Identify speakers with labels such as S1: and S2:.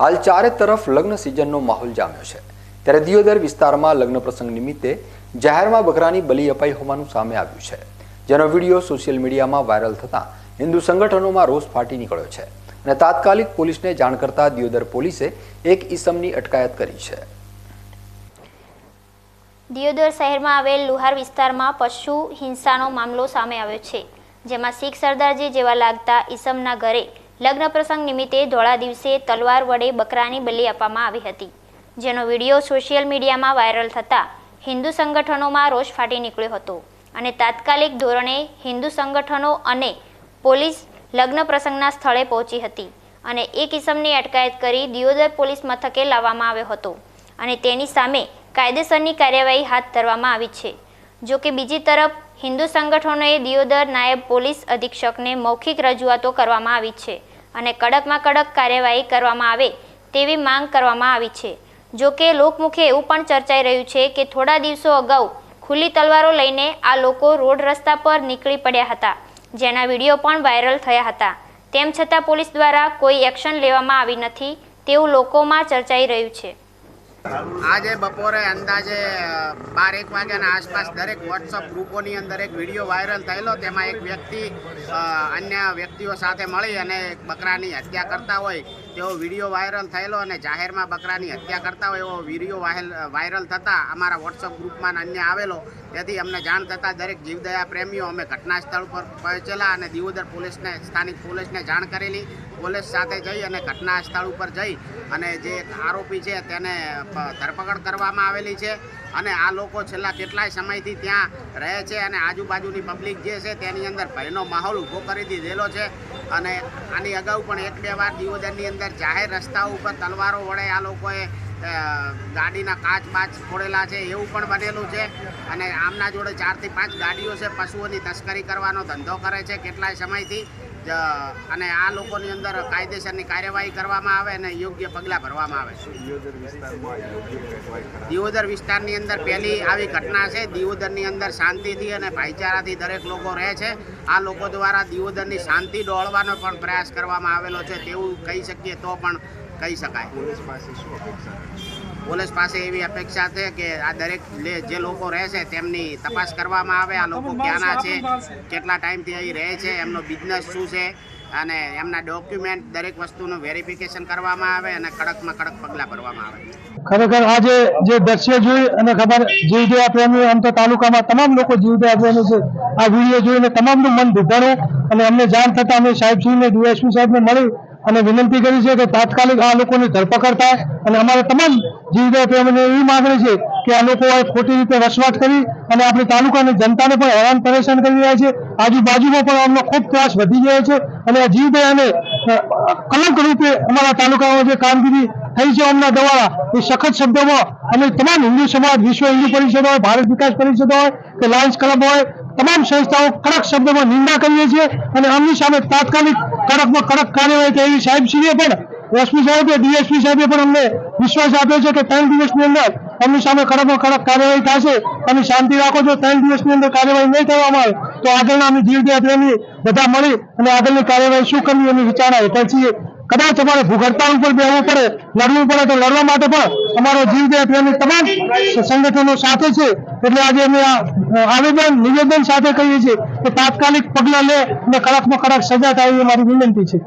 S1: હાલ ચારે તરફ લગ્ન સિઝનનો માહોલ જામ્યો છે. ત્યારે દિયોદર વિસ્તારમાં લગ્ન પ્રસંગ નિમિત્તે જાહેરમાં બકરાની બલી અપાઈ હોવાનું સામે આવ્યું છે, જેનો વીડિયો સોશિયલ મીડિયામાં વાયરલ થતાં હિન્દુ સંગઠનોમાં રોષ ફાટી નીકળ્યો છે અને તાત્કાલિક પોલીસને જાણ કરતા દિયોદર પોલીસે એક ઈસમની અટકાયત કરી છે.
S2: દિયોદર શહેરમાં આવેલ લુહાર વિસ્તારમાં પશુ હિંસાનો મામલો સામે આવ્યો છે, જેમાં શીખ સરદારજી જેવા લાગતા ઈસમના ઘરે લગ્ન પ્રસંગ નિમિત્તે ધોળા દિવસે તલવાર વડે બકરાની બલી આપવામાં આવી હતી, જેનો વીડિયો સોશિયલ મીડિયામાં વાયરલ થતાં હિન્દુ સંગઠનોમાં રોષ ફાટી નીકળ્યો હતો અને તાત્કાલિક ધોરણે હિન્દુ સંગઠનો અને પોલીસ લગ્ન પ્રસંગના સ્થળે પહોંચી હતી અને એ કિસમની અટકાયત કરી દિયોદર પોલીસ મથકે લાવવામાં આવ્યો હતો અને તેની સામે કાયદેસરની કાર્યવાહી હાથ ધરવામાં આવી છે. જો કે બીજી તરફ, હિન્દુ સંગઠનોએ દિયોદર નાયબ પોલીસ અધિક્ષકને મૌખિક રજૂઆતો કરવામાં આવી છે અને કડકમાં કડક કાર્યવાહી કરવામાં આવે તેવી માંગ કરવામાં આવી છે. જો કે લોકમુખે એવું પણ ચર્ચાઈ રહ્યું છે કે થોડા દિવસો અગાઉ ખુલ્લી તલવારો લઈને આ લોકો રોડ રસ્તા પર નીકળી પડ્યા હતા. જેના વીડિયો પણ વાયરલ થયા હતા. તેમ છતાં પોલીસ દ્વારા કોઈ એક્શન લેવામાં આવી નથી તેવું લોકોમાં ચર્ચાઈ રહ્યું છે.
S3: આજે બપોરે અંદાજે બાર એક વાગ્યાના આસપાસ દરેક વોટ્સઅપ ગ્રુપોની અંદર એક વીડિયો વાયરલ થયેલો. તેમાં એક વ્યક્તિ અન્ય વ્યક્તિઓ સાથે મળી અને બકરાની હત્યા કરતા હોય તેવો વીડિયો વાયરલ થયેલો અને જાહેરમાં બકરાની હત્યા કરતા હોય એવો વીડિયો વાયરલ થતાં અમારા વોટ્સઅપ ગ્રુપમાં અન્ય આવેલો. તેથી અમને જાણ થતાં દરેક જીવદયા પ્રેમીઓ અમે ઘટના સ્થળ પર પહોંચેલા અને દિવોદર પોલીસને, સ્થાનિક પોલીસને જાણ કરેલી. પોલીસ સાથે જઈ અને ઘટના સ્થળ ઉપર જઈ અને જે આરોપી છે તેને ધરપકડ કરવામાં આવેલી છે અને આ લોકો છેલ્લા કેટલાય સમયથી ત્યાં રહે છે અને આજુબાજુની પબ્લિક જે છે તેની અંદર ભયનો માહોલ ઊભો કરી દીધેલો છે અને આની અગાઉ પણ એક બે વાર દિયોદરની અંદર જાહેર રસ્તાઓ ઉપર તલવારો વડે આ લોકોએ ગાડીના કાચ બાચ ફોડેલા છે એવું પણ બનેલું છે અને આમના જોડે ચારથી પાંચ ગાડીઓ છે પશુઓની તસ્કરી કરવાનો ધંધો કરે છે કેટલાય સમયથી અને આ લોકોની અંદર કાયદેસરની કાર્યવાહી કરવામાં આવે અને યોગ્ય પગલાં ભરવામાં આવે. દિયોદર વિસ્તારની અંદર પહેલી આવી ઘટના છે. દિયોદરની અંદર શાંતિથી અને ભાઈચારાથી દરેક લોકો રહે છે. આ લોકો દ્વારા દિયોદરની શાંતિ ડોળવાનો પણ પ્રયાસ કરવામાં આવેલો છે. તેવું કહી શકીએ તો પણ કહી શકાય. પોલીસ પાસે એવી અપેક્ષા છે કે આ દરેક લે- જે લોકો રહે છે તેમની તપાસ કરવામાં આવે. આ લોકો ક્યાંના છે કેટલા ટાઈમથી અહીં રહે છે એમનો બિઝનેસ શું છે અને એમના ડોક્યુમેન્ટ દરેક વસ્તુનું વેરિફિકેશન કરવામાં આવે અને કડકમાં કડક પગલાં ભરવામાં આવે.
S4: ખરેખર આજે જે દ્રશ્ય જોઈ અને ખબર જીવદયા પ્રેમી આમ તો તાલુકામાં તમામ લોકો જીવદયા પ્રેમી છે આ વીડિયો જોઈને તમામનું મન ધીધાણું અને અમને જાણ થતાં અમે સાહેબશ્રીને ડીએસપી સાહેબને મળી અને વિનંતી કરી છે કે તાત્કાલિક આ લોકોની ધરપકડ થાય અને અમારે તમામ જીવદયા પ્રેમીને એવી માગણી છે કે આ લોકો ખોટી રીતે વસવાટ કરી અને આપણી તાલુકાની જનતાને પણ હેરાન પરેશાન કરી રહ્યા છે. આજુબાજુમાં પણ અમને ખૂબ ત્રાસ વધી ગયો છે અને આ જીવદયાને અ, કલંક રૂપે અમારા તાલુકામાં જે કામગીરી થઈ છે અમના દ્વારા એ સખત શબ્દોમાં અમે તમામ હિન્દુ સમાજ વિશ્વ હિન્દુ પરિષદ હોય ભારત વિકાસ પરિષદ હોય કે લાયન્સ ક્લબ હોય તમામ સંસ્થાઓ કડક શબ્દોમાં નિંદા કરીએ છીએ અને આમની સામે તાત્કાલિક કડકમાં કડક કાર્યવાહી થાય સાહેબશ્રીએ પણ એસપી સાહેબે, ડીએસપી સાહેબે પણ અમને વિશ્વાસ આપ્યો છે કે ત્રણ દિવસની અંદર અમની સામે કડકમાં કડક કાર્યવાહી થશે. તમે શાંતિ રાખો જો ત્રણ દિવસની અંદર કાર્યવાહી નહીં કરવામાં આવે તો આગળના અમે જીવદયા પ્રેમી બધા મળી અને આગળની કાર્યવાહી શું કરવી એની વિચારણા હેઠળ છીએ. કદાચ અમારે ભૂગડતા ઉપર બેસવું પડે, લડવું પડે તો લડવા માટે પણ અમારો જીવદયા પ્રેમી તમામ સંગઠનો સાથે છે. એટલે આજે અમે આ આવેદન, નિવેદન સાથે કહીએ છીએ કે તાત્કાલિક પગલાં લે અને કડકમાં કડક સજા થાય એ મારી વિનંતી છે.